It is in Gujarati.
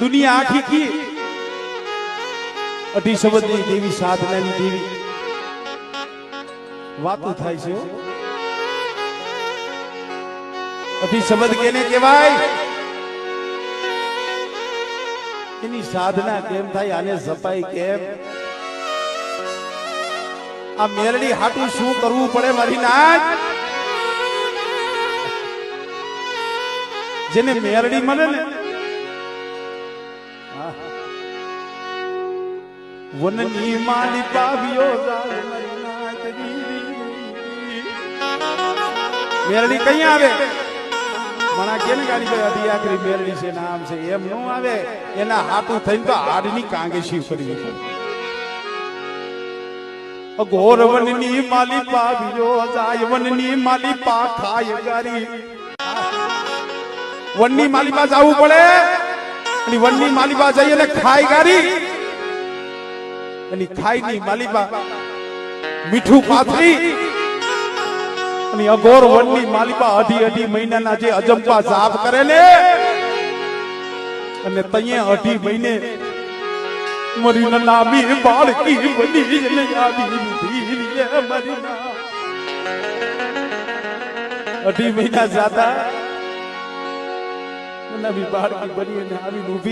દુનિયા આખી કી? અઢી શબ્દની દેવી સાધનાની દેવી. વાતો થાય છે અઢી શબ્દ કેને કહેવાય? એની સાધના કેમ થાય? આને જપાય કેમ? આ મેલડી હાટું શું કરવું પડે મારી નાચ જેને મેલડી મળે ને. વનની માલી પાવ્યો જાય મારી નાચની. મેલડી કઈ આવે? મણા કેમ ગાડી ભાઈ હતી આખરી મેરડી છે, નામ છે, એમ નો આવે. એના હાથું થઈને તો હાડની કાંગેશી કરવી પડે ઘોર વનની માલી પાવ્યો જાય, વનની માલી પા ખાય ગારી. વનની માલી પાસે આવવું પડે? અને વનની માલિબા જઈ અને ખાઈ ગારી. એની ખાઈ ની માલી મીઠું પાથરી. અને અઘોર વનની માલિબા અઢી અઢી મહિનાના જે અજંપા જાપ કરે ને, અને તઈએ અઢી મહિને મરી નામી બાળકી બની ને આવી લીધી મરીના અઢી મહિના જાતા નવી બાળકી બની અને આવી ઊભી